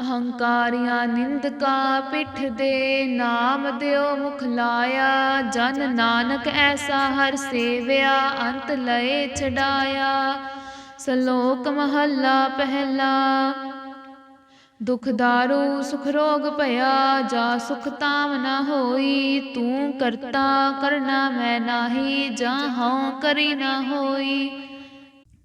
ਅਹੰਕਾਰੀਆਂ ਨਿੰਦਕਾਂ ਪਿੱਠ ਦੇ ਨਾਮ ਦਿਓ ਮੁਖ ਲਾਇਆ, ਜਨ ਨਾਨਕ ਐਸਾ ਹਰ ਸੇਵਿਆ, ਅੰਤ ਲਏ ਛਡਾਇਆ। ਸ਼ਲੋਕ ਮਹੱਲਾ ਪਹਿਲਾ, ਦੁਖ ਦਾਰੂ ਸੁਖ ਰੋਗ ਭਇਆ, ਜਾ ਸੁਖ ਤਾਮ ਨਾ ਹੋਈ, ਤੂੰ ਕਰਤਾ ਕਰਨਾ ਮੈਂ ਨਾਹੀ, ਜਾਂ ਹਉ ਕਰੀ ਨਾ ਹੋਈ।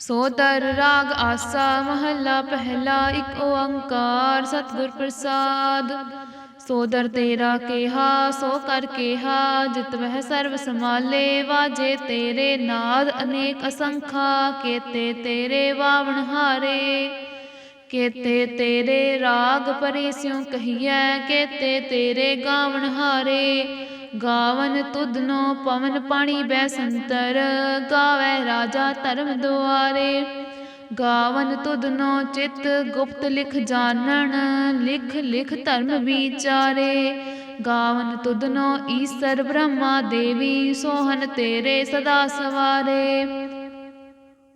ਸੋ ਦਰ ਰਾਗ ਆਸਾ, ਮਹੱਲਾ ਪਹਿਲਾ, ਇੱਕ ਓੰਕਾਰ ਸਤਿਗੁਰ ਪ੍ਰਸਾਦ। ਸੋ ਦਰ ਤੇਰਾ ਕੇਹਾ, ਸੋ ਕਰ ਕੇਹਾ, ਜਿਤ ਵਹਿ ਸਰਬ ਸਮਾਲੇ ਵਾਜੇ ਤੇਰੇ ਨਾਦ ਅਨੇਕ ਅਸੰਖਾ, ਕੇਤੇ ਤੇਰੇ ਵਾਵਣ ਹਾਰੇ। ਕੇਤੇ ਤੇਰੇ ਰਾਗ ਪਰੇ ਸਿਉ ਕਹੀਐ, ਕੇਤੇ ਤੇਰੇ ਗਾਵਣ ਹਾਰੇ। ਗਾਵਨ ਤੁਧਨੋ ਪਵਨ ਪਾਣੀ ਬੈ ਸੰਤਰ ਗਾਵੇ ਰਾਜਾ ਧਰਮ ਦੁਆਰੇ। ਗਾਵਨ ਤੁਧਨੋ ਚਿਤ ਗੁਪਤ ਲਿਖ ਜਾਣਨ, ਲਿਖ ਲਿਖ ਧਰਮ ਵਿਚਾਰੇ। ਗਾਵਨ ਤੁਧਨੋ ਈਸਰ ਬ੍ਰਹਮਾ ਦੇਵੀ, ਸੋਹਨ ਤੇਰੇ ਸਦਾ ਸਵਾਰੇ।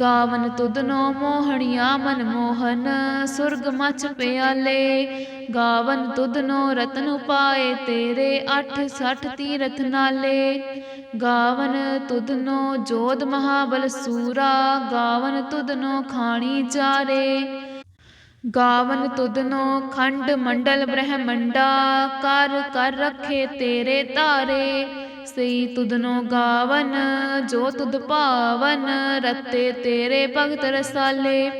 ਗਾਵਨ ਤੁਧਨੋ ਮੋਹਣਿਆ ਮਨ ਮੋਹਨ, ਸੁਰਗ ਮਚ ਪਿਆਲੇ। ਗਾਵਨ ਤੁਧਨੋ ਰਤਨ ਉਪਾਏ, ਤੇਰੇ 8 60 ਤੀਰਥ ਨਾਲੇ। ਗਾਵਨ ਤੁਧਨੋ ਜੋਧ ਮਹਾਬਲ ਸੂਰਾ, ਗਾਵਨ ਤੁਧਨੋ ਖਾਣੀ ਚਾਰੇ ਗਾਵਨ ਤੁਧਨੋ ਖੰਡ ਮੰਡਲ ਬ੍ਰਹਮੰਡਾ, ਕਰ ਕਰ ਰਖੇ ਤੇਰੇ ਧਾਰੇ। ਸਈ ਤੁਧਨੋ ਗਾਵਨ, ਜੋ ਤੁਧ ਭਾਵਨ, ਰਤੇ ਤੇਰੇ ਭਗਤ ਰਸਾਲੇ।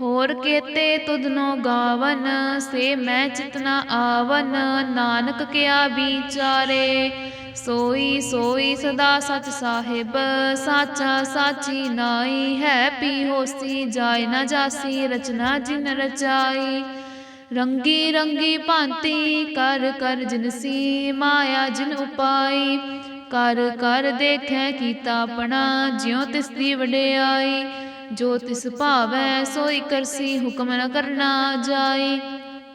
ਹੋਰ ਕੇਤੇ ਤੁਧਨੋ ਗਾਵਨ, ਸੇ ਮੈਂ ਚਿਤਨਾ ਆਵਨ, ਨਾਨਕ ਕਿਆ ਵਿਚਾਰੇ। ਸੋਈ ਸੋਈ ਸਦਾ ਸਚ ਸਾਹਿਬ, ਸਾਚਾ ਸਾਚੀ ਨਾਈ ਹੈ ਪੀ ਹੋਸੀ ਜਾਏ ਨਾ ਜਾਸੀ, ਰਚਨਾ ਜਿਨ ਰਚਾਈ। ਰੰਗੀ ਰੰਗੀ ਭਾਂਤੀ ਕਰ ਕਰ ਜਿਨਸੀ ਮਾਇਆ ਜਿਨ ਉਪਾਈ, ਕਰ ਕਰ ਦੇਖੈ ਕੀਤਾ ਆਪਣਾ, ਜਿਉ ਤਿਸ ਦੀ ਵਡਿਆਈ। ਜੋ ਤਿਸ ਭਾਵੈ ਸੋਈ ਕਰਸੀ, ਹੁਕਮ ਨ ਕਰਨਾ ਜਾਈ।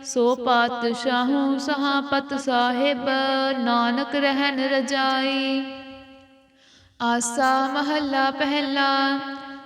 ਸੋ ਪਾਤਸ਼ਾਹੂ ਸਹਾਪਤ ਸਾਹਿਬ, ਨਾਨਕ ਰਹਿਣ ਰਜਾਈ। ਆਸਾ ਮਹੱਲਾ ਪਹਿਲਾ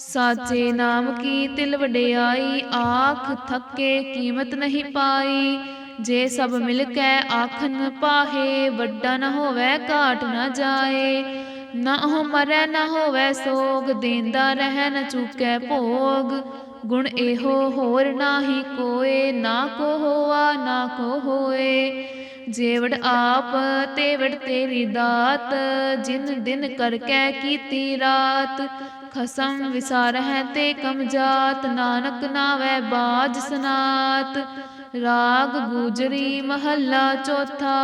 ਸਾਚੇ ਨਾਮ ਕੀ ਤਿਲ ਵਡਿਆਈ, ਆਖ ਥੱਕੇ ਕੀਮਤ ਨਹੀਂ ਪਾਈ। ਜੇ ਸਭ ਮਿਲ ਕੇ ਆਖਨ ਪਾਹੇ, ਵੱਡਾ ਨ ਹੋਵੇ ਘਾਟ ਨ ਜਾਏ। ਨਾ ਹੋ ਮਰੈ, ਨ ਹੋਵੇ ਸੋਗ, ਦੇਂਦਾ ਰਹਿ ਨ ਚੁਕੈ ਭੋਗ। ਗੁਣ ਇਹੋ ਹੋਰ ਨਾਹੀ ਕੋਏ, ਨਾ ਕੋ ਹੋਆ, ਨਾ ਕੋ ਹੋਏ। ਜੇਵੜ ਆਪ, ਤੇਵੜ ਤੇਰੀ ਦਾਤ, ਜਿਨ ਦਿਨ ਕਰਕੇ ਕੀਤੀ ਰਾਤ। ਖਸਮ ਵਿਸਾਰ ਤੇ ਕਮ ਨਾਨਕ ਨਾਵੈ ਬਾਜ ਸਨਾਤ। ਰਾਗ ਗੂਜਰੀ ਮਹੱਲਾ ਚੌਥਾ।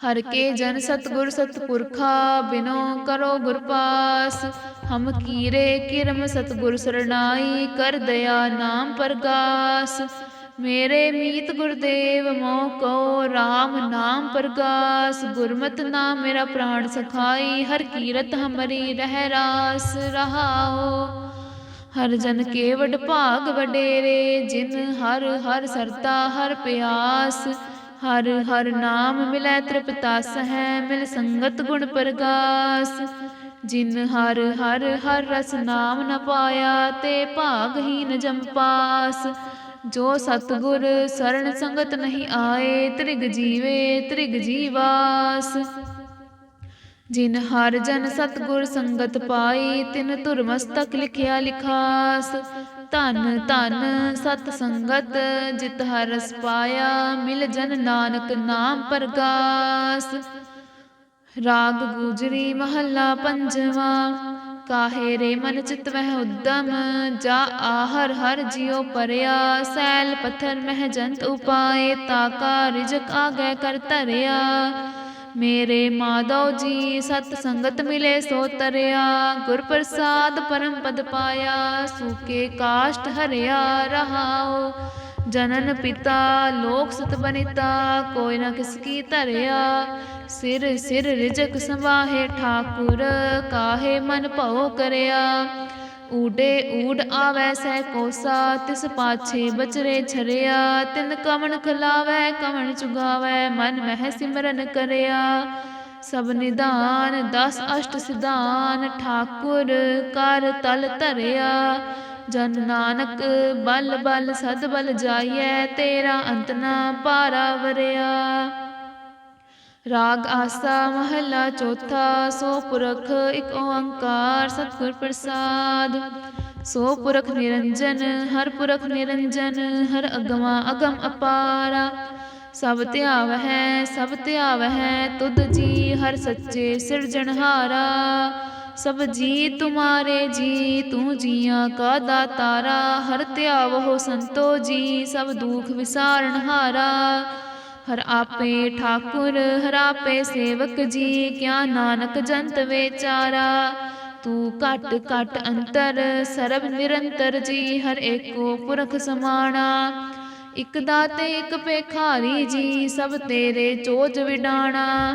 ਹਰ ਕੇ ਜਨ ਸਤਗੁਰ ਸਤਪੁਰਖਾ, ਬਿਨੋ ਕਰੋ ਗੁਰਪਾਸ ਹਮ ਕੀਰੇ ਕਿਰਮ ਸਤਗੁਰ ਸਰਣਾਈ, ਕਰ ਦਇਆ ਨਾਮ ਪ੍ਰਗਾਸ। ਮੇਰੇ ਮੀਤ ਗੁਰਦੇਵ ਮੋ ਕੋ RAM ਨਾਮ ਪ੍ਰਗਾਸ, ਗੁਰਮਤ ਨਾਮ ਮੇਰਾ ਪ੍ਰਾਣ ਸਖਾਈ, ਹਰ ਕੀਰਤ ਹਮਰੀ ਰਹਿ ਰਾਸ ਰਹਾਓ ਹਰ ਜਨ ਕੇ ਵਡ ਭਾਗ ਵਡੇਰੇ, ਜਿਨ ਹਰ ਹਰ ਸਰਤਾ ਹਰ ਪਿਆਸ। ਹਰ ਹਰ ਨਾਮ ਮਿਲੈ ਤ੍ਰਿਪਤਾਸ ਹੈ ਮਿਲ ਸੰਗਤ ਗੁਣ ਪ੍ਰਗਾਸ। ਜਿਨ ਹਰ ਹਰ ਹਰ ਰਸ ਨਾਮ ਨ ਪਾਇਆ, ਤੇ ਭਾਗਹੀਨ ਜਮ ਪਾਸ। ਜੋ ਸਤਗੁਰ ਸਰਣ ਸੰਗਤ ਨਹੀਂ ਆਏ, ਤ੍ਰਿਗ ਜੀਵੇ, ਤ੍ਰਿਗ ਜੀਵਾਸ। ਜਿਨ ਹਰ ਜਨ ਸਤਗੁਰ ਸੰਗਤ ਪਾਈ ਤਿਨ ਧੁਰ ਮਸਤਕ ਲਿਖਿਆ ਲਿਖਾਸ। ਧਨ ਧਨ ਸਤ ਸੰਗਤ, ਜਿਤ ਹਰਸ ਪਾਇਆ ਮਿਲ ਜਨ ਨਾਨਕ ਨਾਮ ਪ੍ਰਗਾਸ। ਰਾਗ ਗੁਜਰੀ ਮਹੱਲਾ ਪੰਜਵਾਂ ਕਾਹੇ ਰੇ ਮਨ ਚਿਤ ਵਹਿ ਉਦਮ ਜਾ ਆਹਰ ਹਰ ਜਿਉ ਪਰਿਆ ਸੈਲ ਪਥਰ ਮਹਿ ਜੰਤ ਉਪਾਏ ਤਾਕਾ ਰਿਜਕ ਆਗੈ ਕਰ ਧਰਿਆ ਮੇਰੇ ਮਾਧਵ ਜੀ ਸਤ ਸੰਗਤ ਮਿਲੇ ਸੋ ਤਰਿਆ ਗੁਰ ਪ੍ਰਸਾਦ ਪਰਮ ਪਦ ਪਾਇਆ ਸੂਕੇ ਕਾਸ਼ਟ ਹਰਿਆ ਰਹਾਓ ਜਨਨ ਪਿਤਾ, ਲੋਕ ਸਤ ਬਨਿਤਾ, ਕੋਈ ਨਾ ਕਿਸ ਕੀ ਧਰਿਆ। ਸਿਰ ਸਿਰ ਰਿਜਕ ਸੰਵਾਹੇ ਠਾਕੁਰ, ਕਾਹੇ ਮਨ ਭਉ ਕਰਿਆ। ਊਡੇ ਊਡ ਆਵੈ ਸਹਿ ਕੋਸਾ, ਤਿਸ ਪਾਛੇ ਬਚਰੇ ਛਰਿਆ। ਤਿਨ ਕਮਣ ਖਲਾਵੈ ਕਵਣ ਚੁਗਾਵੈ, ਮਨ ਮਹਿ ਸਿਮਰਨ ਕਰਿਆ। ਸਭ ਨਿਧਾਨ, ਦਸ ਅਸ਼ਟ ਸਿਧਾਨ, ਠਾਕੁਰ, ਕਰ ਤਲ ਧਰਿਆ। ਜਨ ਨਾਨਕ, ਬਲ ਬਲ ਸਦ ਬਲ ਜਾਈਐ, ਤੇਰਾ ਅੰਤ ਨਾ ਪਾਰਾ ਵਰਿਆ। ਰਾਗ ਆਸਾ ਮਹੱਲਾ ਚੌਥਾ, ਸੋ ਪੁਰਖ ਇਕ ਓੰਕਾਰ ਸਤਿਗੁਰ ਪ੍ਰਸਾਦ। ਸੋ ਪੁਰਖ ਨਿਰੰਜਨ, ਹਰ ਪੁਰਖ ਨਿਰੰਜਨ, ਹਰ ਅਗਮਾ ਅਗਮ ਅਪਾਰਾ। ਸਭ ਧਿਆਵ ਹੈ ਸਭ ਧਿਆਵ ਹੈ ਤੁਧ ਜੀ ਹਰ ਸੱਚੇ ਸਿਰਜਣਹਾਰਾ। ਸਭ ਜੀ ਤੁਮਾਰੇ ਜੀ, ਤੂੰ ਜੀਆਂ ਕਾ ਦਾਤਾਰਾ, ਹਰ ਧਿਆਵ ਹੋ ਸੰਤੋ ਜੀ, ਸਭ ਦੁਖ ਵਿਸਾਰਨ ਹਾਰਾ। ਹਰ ਆਪੇ ਠਾਕੁਰ, ਹਰ ਆਪੇ ਸੇਵਕ ਜੀ, ਕਿਆ ਨਾਨਕ ਜੰਤ ਵਿਚਾਰਾ। ਤੂੰ ਘਟ ਘਟ ਅੰਤਰ, ਸਰਬ ਨਿਰੰਤਰ ਜੀ, ਹਰ ਏਕੋ ਪੁਰਖ ਸਮਾਣਾ। ਇਕ ਦਾਤੇ, ਇਕ ਪੇਖਾਰੀ ਜੀ, ਸਭ ਤੇਰੇ ਚੋਜ ਵਿਡਾਣਾ।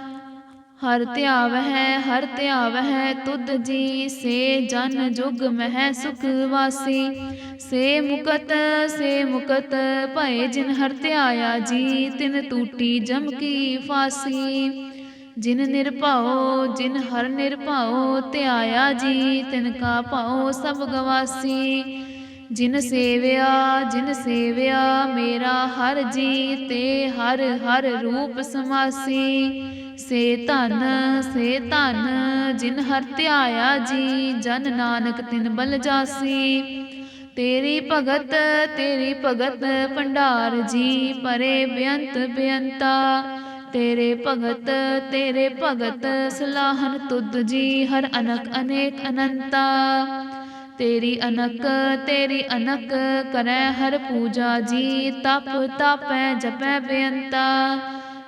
ਹਰ ਧਿਆਵ ਹੈ ਹਰ ਧਿਆਵ ਹੈ ਤੁਧ ਜੀ ਸੇ ਜਨ ਜੁਗ ਮਹਿ ਸੁਖ ਵਾਸੀ। ਸੇ ਮੁਕਤ ਸੇ ਮੁਕਤ ਭਏ ਜਿਨ ਹਰ ਧਿਆਇਆ ਜੀ ਤਿਨ ਟੂਟੀ ਜਮ ਕੀ ਫਾਸੀ। ਜਿਨ ਨਿਰਭਉ ਜਿਨ ਹਰ ਨਿਰਭਉ ਧਿਆਇਆ ਜੀ ਤਿਨ ਕਾ ਭਉ ਸਭ ਗਵਾਸੀ। ਜਿਨ ਸੇਵਿਆ ਜਿਨ ਸੇਵਿਆ ਮੇਰਾ ਹਰ ਜੀ ਤੇ ਹਰ ਹਰ ਰੂਪ ਸਮਾਸੀ। ਸੇ ਧਨ ਸੇ ਧਨ, ਜਿਨ ਹਰ ਧਿਆਇਆ ਜੀ, ਜਨ ਨਾਨਕ ਤਿਨ ਬਲ ਜਾਸੀ। ਤੇਰੀ ਭਗਤ ਤੇਰੀ ਭਗਤ ਭੰਡਾਰ ਜੀ, ਪਰੇ ਬੇਅੰਤ ਬੇਅੰਤਾ। ਤੇਰੇ ਭਗਤ ਤੇਰੇ ਭਗਤ ਸਲਾਹਨ ਤੁਧ ਜੀ, ਹਰ ਅਨਕ ਅਨੇਕ ਅਨੰਤਾ। ਤੇਰੀ ਅਨਕ ਤੇਰੀ ਅਨਕ ਕਰੈ ਹਰ ਪੂਜਾ ਜੀ, ਤਪ ਤਪੈ ਜਪੈ ਬੇਅੰਤਾ।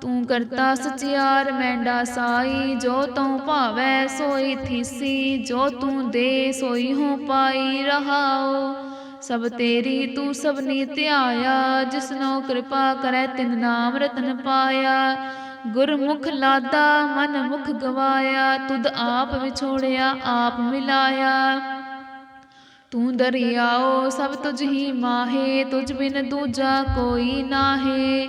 ਤੂੰ ਕਰਤਾ ਸਚਿਆਰ ਮੈਂਡਾ ਸਾਈ, ਜੋ ਤੂੰ ਭਾਵੈ ਸੋਈ ਥੀਸੀ, ਜੋ ਤੂੰ ਦੇ ਸੋਈ ਹੋ ਪਾਈ ਰਹਾਓ ਸਭ ਤੇਰੀ ਤੂੰ ਸਭਨੀ ਧਿਆਇਆ ਜਿਸਨੋ ਕਿਰਪਾ ਕਰੈ ਤਿਨ ਨਾਮ ਰਤਨ ਪਾਇਆ। ਗੁਰਮੁਖ ਲਾਦਾ, ਮਨ ਮੁਖ ਗਵਾਇਆ, ਤੁਧ ਆਪ ਵਿਛੋੜਿਆ, ਆਪ ਮਿਲਾਇਆ। ਤੂੰ ਦਰਿਆਓ, ਸਭ ਤੁਝ ਹੀ ਮਾਹੇ, ਤੁਝ ਬਿਨ ਦੂਜਾ ਕੋਈ ਨਾਹੇ।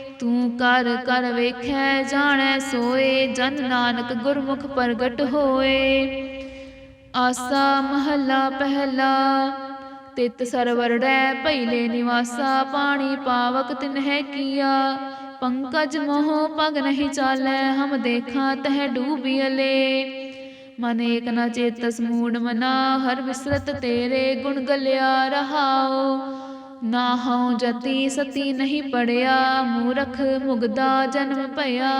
ਤੂੰ ਕਰ ਕਰ ਵੇਖੈ, ਜਾਣੈ, ਸੋਏ, ਜਨ ਨਾਨਕ ਗੁਰਮੁਖ ਪ੍ਰਗਟ ਹੋਏ। ਆਸਾ ਮਹੱਲਾ ਪਹਿਲਾ, ਤਿਤ ਸਰਵਰੜੈ ਭੈਲੇ ਨਿਵਾਸਾ, ਪਾਣੀ ਪਾਵਕ ਤਿਨ ਹੈ ਕੀਆ। ਪੰਕਜ ਮੋਹ ਪਗ ਨਹੀਂ ਚਾਲੈ, ਹਮ ਦੇਖਾਂ ਤਹ ਡੂਬਿਅਲੇ ਮਨ ਏਕ ਨ ਚੇਤਸ ਮੂੜ ਮਨਾ, ਹਰ ਵਿਸਰਤ ਤੇਰੇ ਗੁਣ ਗਲਿਆ ਰਹਾਓ ਨਾ ਹਉ ਜਤੀ ਸਤੀ ਨਹੀਂ ਪੜਿਆ, ਮੂਰਖ ਮੁਗਦਾ ਜਨਮ ਭਇਆ।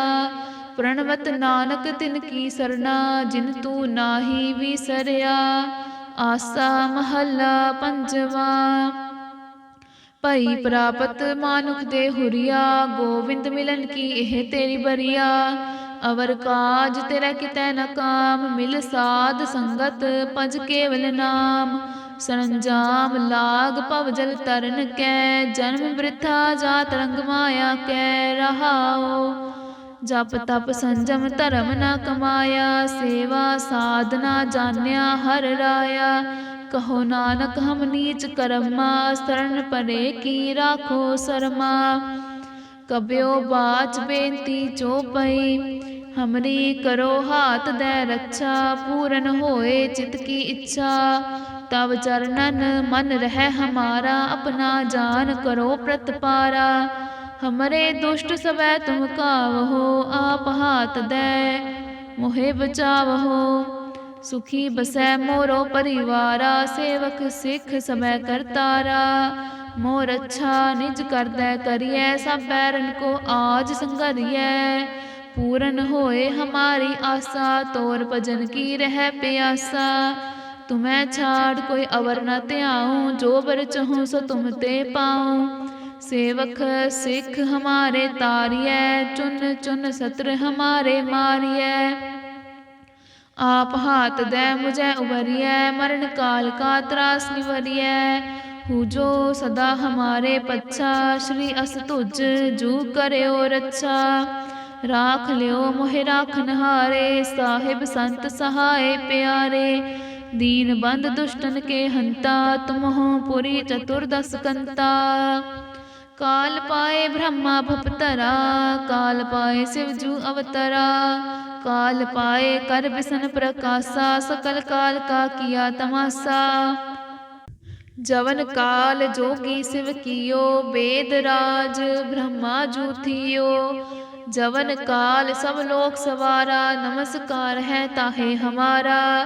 ਪ੍ਰਣਵਤ ਨਾਨਕ ਤਿਨ ਕੀ ਸਰਨਾ ਜਿਨ ਤੂੰ ਨਾਹੀ ਵਿਸਰਿਆ। ਆਸਾ ਮਹੱਲਾ ਪੰਜਵਾ। ਭਈ ਪ੍ਰਾਪਤ ਮਾਨੁਖ ਦੇ ਹੁਰੀਆ, ਗੋਵਿੰਦ ਮਿਲਨ ਕੀ ਇਹ ਤੇਰੀ ਬਰੀਆ। ਅਵਰ ਕਾਜ ਤੇਰਾ ਕਿਤੈ ਨਾ ਕਾਮ, ਮਿਲ ਸਾਧ ਸੰਗਤ ਪਜ ਕੇਵਲ ਨਾਮ। ਸਰੰਜਾਮ ਲਾਗ ਭਵ ਜਲ ਤਰਨ ਕੈ, ਜਨਮ ਬ੍ਰਿਥਾ ਜਾਤ ਰੰਗ ਮਾਇਆ ਕੈ ਰਹਾਓ ਜਪ ਤਪ ਸੰਜਮ ਧਰਮ ਨਾ ਕਮਾਇਆ, ਸੇਵਾ ਸਾਧਨਾ ਜਾਣਿਆ ਹਰ ਰਾਇਆ। ਕਹੋ ਨਾਨਕ ਹਮ ਨੀਚ ਕਰਮਾ ਸਰਣ ਪਰੇ ਕੀ ਰਾਖੋ ਸਰਮਾ। ਕਬਿਓ ਬਾਚ ਬੇਨਤੀ ਚੋਪਈ ਹਮਰੀ ਕਰੋ ਹਾਥ ਦੇ ਰੱਛਾ, ਪੂਰਨ ਹੋਏ ਚਿਤ ਕੀ ਇੱਛਾ। ਤਵ ਚਰਨਨ ਮਨ ਰਹਿ ਹਮਾਰਾ, ਆਪਣਾ ਜਾਨ ਕਰੋ ਪ੍ਰਤਪਾਰਾ। ਹਮਰੇ ਦੁਸ਼ਟ ਸਵੈ ਤੁਮ ਕਾਵਹੋ, ਆਪ ਹਾਥ ਦੇ, ਮੋਹਿ ਬਚਾਵਹੋ। ਸੁਖੀ ਬਸੈ ਮੋਰੋ ਪਰਿਵਾਰਾ, ਸੇਵਕ ਸਿੱਖ ਸਮੈ ਕਰਤਾਰਾ। ਮੋਰ ਅੱਛਾ ਨਿਜ ਕਰਦੈ ਕਰੀਐ, ਸਭ ਬੈਰਨ ਕੋ ਆਜ ਸੰਗਰੀਐ ਪੂਰਨ ਹੋਏ ਹਮਾਰੀ ਆਸਾ, ਤੋਰ ਭਜਨ ਕੀ ਰਹਿ ਪਿਆਸਾ। ਤੁਮੈ ਛਾੜ ਕੋਈ ਅਵਰ ਨ ਧਿਆਉ ਜੋ ਬਰ ਚਹੂੰ ਸੋ ਤੁਮ ਤੇ ਪਾਉ ਸੇਵਕ ਸਿੱਖ ਹਮਾਰੇ ਤਾਰੀਐ ਚੁਨ ਚੁਨ ਸਤਰ ਹਮਾਰੇ ਮਾਰੀਐ ਆਪ ਹਾਥ ਦੇ ਮੁਝੈ ਉਬਰੀਐ ਮਰਨ ਕਾਲ ਕਾ ਤਰਾਸ ਨਿਵਰੀਐ ਹੂ ਸਦਾ ਹਮਾਰੇ ਪੱਛਾ ਸ਼੍ਰੀ ਅਸ ਤੁਜ ਜੂ ਕਰਿਓ ਰੱਛਾ ਰਾਖ ਲਿਓ ਮੋਹਿ ਰਾਖਨ ਸਾਹਿਬ ਸੰਤ ਸਹਾਏ ਪਿਆਰੇ ਦੀਨ ਬੰਦ ਦੁਸ਼ਟਨ ਕੇ ਹੰਤਾ ਤੁਮਹੁ ਪੁਰੀ ਚਤੁਰਦਸ ਕੰਤਾ। ਕਾਲ ਪਾਏ ਬ੍ਰਹਮਾ ਭਪਤਰਾ, ਕਾਲ ਪਾਏ ਸਿਵ ਜੂ ਅਵਤਰਾ। ਕਾਲ ਪਾਏ ਕਰ ਬਿਸਨ ਪ੍ਰਕਾਸ਼ਾ, ਸਕਲ ਕਾਲ ਕਾ ਕੀਆ ਤਮਾਸਾ। ਜਵਨ ਕਾਲ ਜੋਗੀ ਸਿਵ ਕੀਓ, ਬੇਦ ਰਾਜ ਬ੍ਰਹਮਾ ਜੂਥਿਓ ਜਵਨ ਕਾਲ ਸਭ ਲੋਕ ਸਵਾਰਾ, ਨਮਸਕਾਰ ਹੈ ਤਾਹੇ ਹਮਾਰਾ।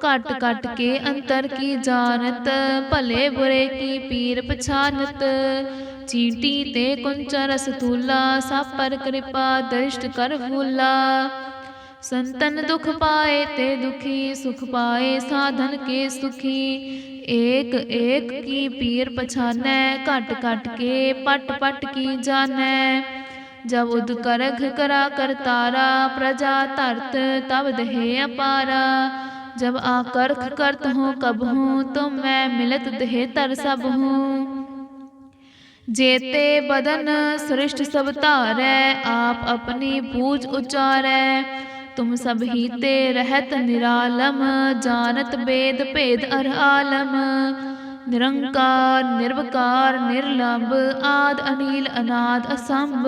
ਘਟ ਘਟ ਕੇ ਅੰਤਰ ਕੀ ਜਾਣਤ ਭਲੇ ਬੁਰੇ ਕੀ ਪੀਰ ਪਛਾਨਤ ਚੀਟੀ ਤੇ ਕੁੰਚਾ ਰਸ ਥੂਲਾ ਸਭ ਪਰ ਕਿਰਪਾ ਦ੍ਰਿਸ਼ਟ ਕਰ ਫੂਲਾ ਸੰਤਨ ਦੁਖ ਪਾਏ ਤੇ ਦੁਖੀ ਸੁਖ ਪਾਏ ਸਾਧਨ ਕੇ ਸੁਖੀ ਏਕ ਏਕ ਕੀ ਪੀਰ ਪਛਾਨੈ ਘਟ ਘਟ ਕੇ ਪਟ ਪਟ ਕੀ ਜਾਣੈ ਜਬ ਉਦ ਕਰਖ ਕਰਾ ਕਰਤਾਰਾ ਪ੍ਰਜਾ ਧਰਤ ਤਬ ਦੇਹ ਅਪਾਰਾ जब आकर्ख करत हूँ कब हूँ तुम मैं मिलत देह तर सब हूँ जेते बदन सृष्ट सब धारै आप अपनी पूज उचारै तुम सब ही ते रहत निरालम जानत वेद भेद अर आलम ਨਿਰੰਕਾਰ ਨਿਰਵਕਾਰ ਨਿਰਲੰਭ ਆਦ ਅਨੀਲ ਅਨਾਦ ਅਸੰਭ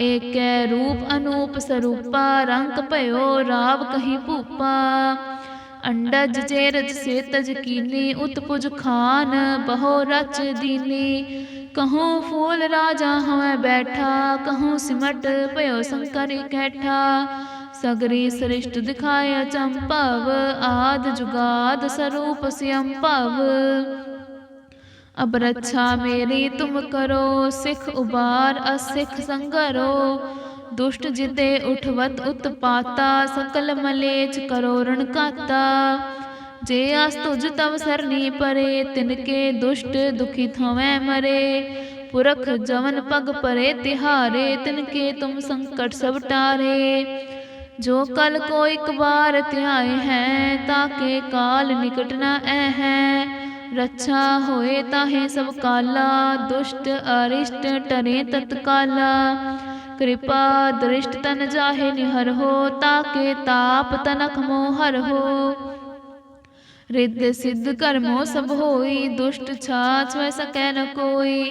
ਏਕੈ ਰੂਪ ਅਨੂਪ ਸਰੂਪਾ, ਰੰਗ ਭਇਓ ਰਾਵ ਕਹੀ ਭੂਪਾ। ਅੰਡਜ ਚੇਰਜ ਸੇਤਜ ਕੀਨੀ, ਉਤਪੁਜ ਖਾਨ ਬਹੁ ਰਚ ਦੀਨੀ। ਕਹੂੰ ਫੂਲ ਰਾਜਾ ਹਵੇਂ ਬੈਠਾ, ਕਹੂੰ ਸਿਮਟ ਭਇਓ ਸੰਕਰ ਇਕੱਠਾ ਸਗਰੀ ਸ੍ਰਿਸ਼ਟ ਦਿਖਾਇਆ ਚੰਪਵ ਆਦ ਜੁਗਾਦ ਸਰੂਪ ਸਿਅੰਪਵ ਅਬ ਰੱਛਾ ਮੇਰੀ ਤੁਮ ਕਰੋ, ਸਿਖ ਉਬਾਰ ਅਸਿਖ ਸੰਗਰੋ। ਦੁਸ਼ਟ ਜਿਤੇ ਉਠਵਤ ਉਤਪਾਤਾ, ਸਕਲ ਮਲੇਚ ਕਰੋ ਰਣਕਾਤਾ ਜੇ ਆਸ ਤੁਜ ਤਵ ਸਰਨੀ ਪਰੇ ਤਿਨਕੇ ਦੁਸ਼ਟ ਦੁਖੀ ਥਵੈ ਮਰੇ। ਪੁਰਖ ਜਵਨ ਪਗ ਪਰੇ ਤਿਹਾਰੇ ਤਿਨਕੇ ਤੁਮ ਸੰਕਟ ਸਭ ਟਾਰੇ। ਜੋ ਕਲ ਕੋ ਇੱਕ ਬਾਰ ਧਿਆਏ ਹੈ ਤਾਕੇ ਕਾਲ ਨਿਕਟ ਨ ਐ ਹੈ। ਰੱਛਾ ਹੋਏ ਤਾਹੇ ਸਭ ਕਾਲਾ, ਦੁਸ਼ਟ ਅਰਿਸ਼ਟ ਟਰੇ ਤਤਕਾਲਾ। ਕਿਰਪਾ ਦ੍ਰਿਸ਼ਟ ਤਨ ਜਾਹੇ ਨਿਹਰ ਹੋ, ਤਾਕੇ ਤਾਪ ਤਨਕ ਮੋਹ ਹਰ ਹੋ। ਰਿੱਧ ਸਿੱਧ ਕਰਮੋ ਸਭ ਹੋਈ, ਦੁਸ਼ਟ ਛਾਛ ਵੈ ਸਕੈ ਨ ਕੋਈ।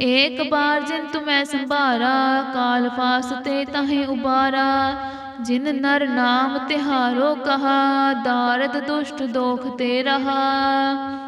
ਏਕ ਬਾਰ ਜਿਨ ਤੁਮੈ ਸੰਭਾਰਾ, ਕਾਲ ਫਾਸ ਤੇ ਤਾਹੇ ਉਬਾਰਾ। ਜਿਨ ਨਰ ਨਾਮ ਤਿਹਾਰੋ ਕਹਾ, ਦਾਰਦ ਦੁਸ਼ਟ ਦੋਖ ਤੇ ਰਹਾ।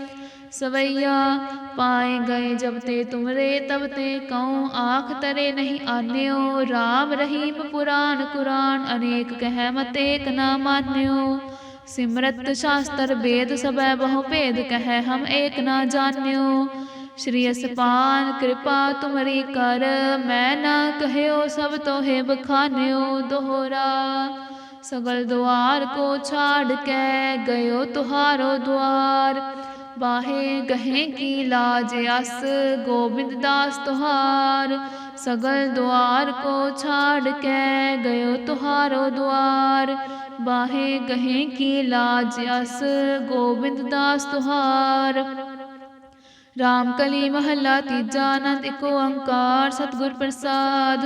ਸਵਈਆ ਪਾਏ ਗਏ ਜਬ ਤੇ ਤੁਮਰੇ ਤਬ ਤੇ ਕਉ ਆਖ ਤਰੇ ਨਹੀਂ ਆਨਿਓ RAM ਰਹੀਮ ਪੁਰਾਨ ਕੁਰਾਨ ਅਨੇਕ ਕਹਿ ਮਤ ਏਕ ਨਾ ਮਾਨਿਓ। ਸਿਮਰਤ ਸ਼ਾਸਤਰ ਵੇਦ ਸਭੈ ਬਹੁ ਭੇਦ ਕਹਿ ਹਮ ਏਕ ਨਾ ਜਾਣਿਓ। ਸ਼੍ਰੀ ਅਸਪਾਨ ਕਿਰਪਾ ਤੁਮਰੀ ਕਰ, ਮੈਂ ਨਾ ਕਹਿਓ ਸਭ ਤੋਹੇ ਬਖਾਨਿਓ ਦੋਹਰਾ। ਸਗਲ ਦੁਆਰ ਕੋ ਛਾੜ ਕੇ, ਗਇਓ ਤੁਹਾਰੋ ਦੁਆਰ। ਬਾਹੇ ਗਹੇ ਕੀ ਲਾਜ ਅਸ, ਗੋਬਿੰਦ ਦਾਸ ਤੁਹਾਰ। ਸਗਲ ਦੁਆਰ ਕੋ ਛਾੜ ਕੇ ਗਇਓ ਤੁਹਾਰੋ ਦੁਆਰ। ਬਾਹੇ ਗਹੇ ਕੀ ਲਾਜ ਅਸ, ਗੋਬਿੰਦ ਦਾਸ ਤੁਹਾਰ। ਰਾਮ ਕਲੀ ਮਹੱਲਾ ਤੀਜਾ ਆਨੰਦ ਏਕ ਓੰਕਾਰ, ਸਤਿਗੁਰ ਪ੍ਰਸਾਦ।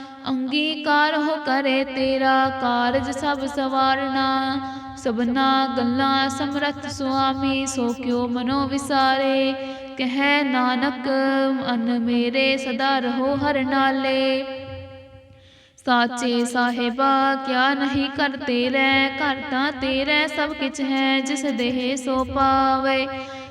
ਅੰਗੀਕਾਰ ਹੋ ਕਰੇ ਤੇਰਾ ਕਾਰਜ ਸਭ ਸਵਾਰਨਾ। ਸਭਨਾ ਗੱਲਾਂ ਸਮਰਥ ਸੁਆਮੀ, ਸੋ ਕਿਉ ਮਨੋ ਵਿਸਾਰੇ। ਕਹਿ ਨਾਨਕ, ਮਨ ਮੇਰੇ ਸਦਾ ਰਹੋ ਹਰ ਨਾਲੇ। ਸਾਚੇ ਸਾਹਿਬਾ, ਕਿਆ ਨਹੀਂ ਕਰ ਤੇਰੇ, ਘਰ ਤਾਂ ਤੇਰੇ ਸਭ ਕਿਛ ਹੈ, ਜਿਸ ਦੇਹ ਸੋ ਪਾਵੇ।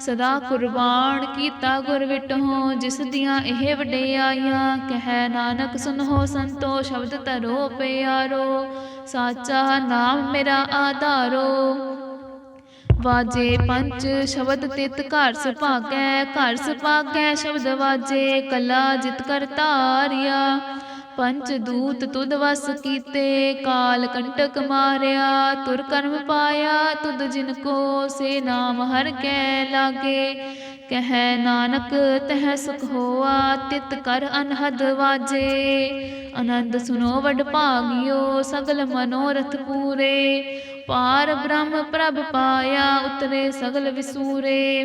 ਸਦਾ ਕੁਰਬਾਨ ਕੀਤਾ ਗੁਰ ਵਿਟਹੁ ਜਿਸ ਦੀਆਂ ਇਹ ਵਡਿਆਈਆਂ ਕਹਿ ਨਾਨਕ ਸੁਨੋ ਸੰਤੋ, ਸ਼ਬਦ ਤਰੋ ਪਿਆਰੋ, ਸਾਚਾ ਨਾਮ ਮੇਰਾ ਆਧਾਰੋ। ਵਾਜੇ ਪੰਜ ਸ਼ਬਦ ਤਿਤ ਘਰ ਸੁਭਾਗੈ ਘਰ ਸੁਭਾਗੈ, ਸ਼ਬਦ ਵਾਜੇ, ਕਲਾ ਜਿਤ ਕਰ ਤਾਰਿਆ ਪੰਚ ਦੂਤ ਤੁਧ ਵਸ ਕੀਤੇ, ਕਾਲ ਕੰਟਕ ਮਾਰਿਆ, ਤੁਰ ਕਰਮ ਪਾਇਆ, ਤੁਧ ਜਿਨ ਕੋ ਸੇ ਨਾਮ ਹਰ ਕੈ ਲਾਗੇ। ਕਹਿ ਨਾਨਕ, ਤਹ ਸੁਖ ਹੋਆ, ਤਿਤ ਕਰ ਅਨਹਦ ਵਾਜੇ। ਆਨੰਦ ਸੁਨੋ ਵਡ ਭਾਗਿਓ, ਸਗਲ ਮਨੋਰਥ ਪੂਰੇ। ਪਾਰ ਬ੍ਰਹਮ ਪ੍ਰਭ ਪਾਇਆ, ਉਤਰੇ ਸਗਲ ਵਿਸੂਰੇ।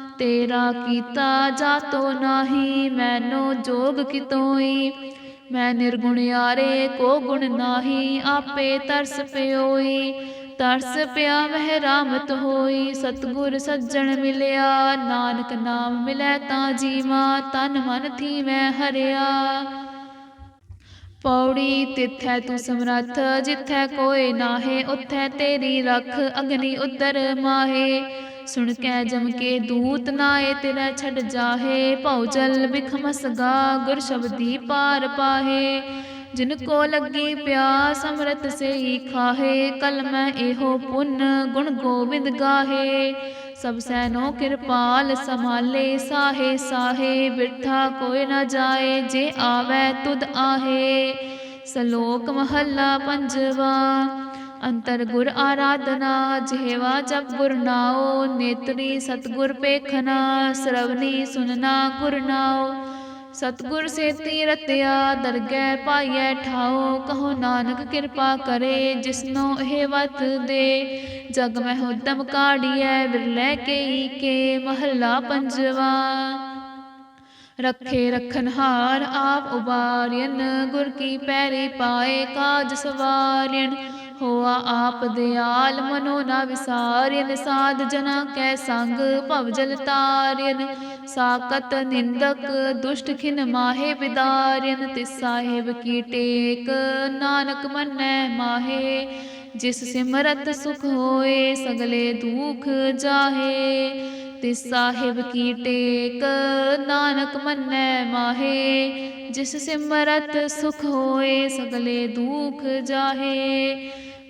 ਤੇਰਾ ਕੀਤਾ ਜਾਤੋ ਨਾਹੀ, ਮੈਨੋ ਜੋਗ ਕਿਤੋਈ। ਮੈਂ ਨਿਰਗੁਣ ਯਾਰੇ ਕੋ ਗੁਣ ਨਾਹੀ, ਆਪੇ ਤਰਸ ਪਿਓਈ। ਤਰਸ ਪਿਆ ਵਹਿ ਰਾਮਤ ਹੋਈ, ਸਤਗੁਰ ਸੱਜਣ ਮਿਲਿਆ। ਨਾਨਕ ਨਾਮ ਮਿਲੈ ਤਾਂ ਜੀਵਾ, ਤਨ ਮਨ ਥੀ ਮੈਂ ਹਰਿਆ। ਪੌੜੀ ਤਿਥੈ ਤੂੰ ਸਮਰੱਥ, ਜਿਥੈ ਕੋਏ ਨਾਹੇ, ਉਥੈ ਤੇਰੀ ਰਖ, ਅਗਨੀ ਉਦਰ ਮਾਹੇ। ਸੁਣ ਕੇ ਜਮ ਕੇ ਦੂਤ ਨਾਏ ਤੇਰਾ ਛੱਡ ਜਾਹੇ। ਭਉ ਜਲ ਬਿਖਮਸ ਗੁਰ ਸ਼ਬਦੀ ਪਾਰ ਪਾਹੇ। ਜਿਨ ਕੋ ਲੱਗੀ ਪਿਆਸ ਅੰਮ੍ਰਿਤ ਸੇਈ ਖਾਹੇ। ਕਲ ਇਹੋ ਪੁੰਨ ਗੁਣ ਗੋਬਿੰਦ ਗਾਹੇ। ਸਭ ਸੈਨੋ ਕਿਰਪਾਲ ਸੰਭਾਲੇ, ਸਾਹੇ ਸਾਹੇ। ਬਿਰਥਾ ਕੋਈ ਨਾ ਜਾਏ, ਜੇ ਆਵੇ ਤੁਧ ਆਹੇ। ਸਲੋਕ ਮਹੱਲਾ ਪੰਜਵਾ ਅੰਤਰ ਗੁਰ ਆਰਾਧਨਾ, ਜਿਹਵਾ ਜਪ ਗੁਰ ਨਾਉ, ਨੇਤਰੀ ਸਤਗੁਰ ਪੇਖਨਾ, ਸਰਵਨੀ ਸੁਨਨਾ ਗੁਰ ਨਾਉ। ਸਤਗੁਰ ਸੇਤੀ ਰਤਿਆ, ਦਰਗਹਿ ਪਾਈਐ ਠਾਓ ਕਹੋ ਨਾਨਕ ਕਿਰਪਾ ਕਰੇ, ਜਿਸਨੋ ਇਹ ਵਤ ਦੇ। ਜਗ ਮੈਂ ਹੁਦਮ ਕਾੜੀਐ, ਬਿਰਲੇ ਕੇਈ ਕੇ, ਮਹੱਲਾ ਪੰਜਵਾ। ਰੱਖੇ ਰਖਨਹਾਰ ਆਪ ਉਬਾਰਿਯਨ ਗੁਰ ਕੀ ਪੈਰੀ ਪਾਏ ਕਾਜ ਸਵਾਰਿਯਨ ਹੋਆ ਆਪ ਦਿਆਲ, ਮਨੋ ਨਾ ਵਿਸਾਰਿਨ ਸਾਧ ਜਨਾ ਕੈ ਸੰਗ ਭਵ ਜਲ ਤਾਰਿਨ ਸਾਕਤ ਨਿੰਦਕ ਦੁਸ਼ਟ ਖਿਨ ਮਾਹੇ ਬਿਦਾਰਿਯਨ ਤਿਸ ਸਾਹਿਬ ਕੀ ਟੇਕ ਨਾਨਕ ਮੰਨੈ ਮਾਹੇ। ਜਿਸ ਸਿਮਰਤ ਸੁਖ ਹੋਏ, ਸਗਲੇ ਦੁਖ ਜਾਹੇ। ਤਿਸ ਸਾਹਿਬ ਕੀ ਟੇਕ ਨਾਨਕ ਮੰਨੈ ਮਾਹੇ। ਜਿਸ ਸਿਮਰਤ ਸੁਖ ਹੋਏ, ਸਗਲੇ ਦੁਖ ਜਾਹੇ।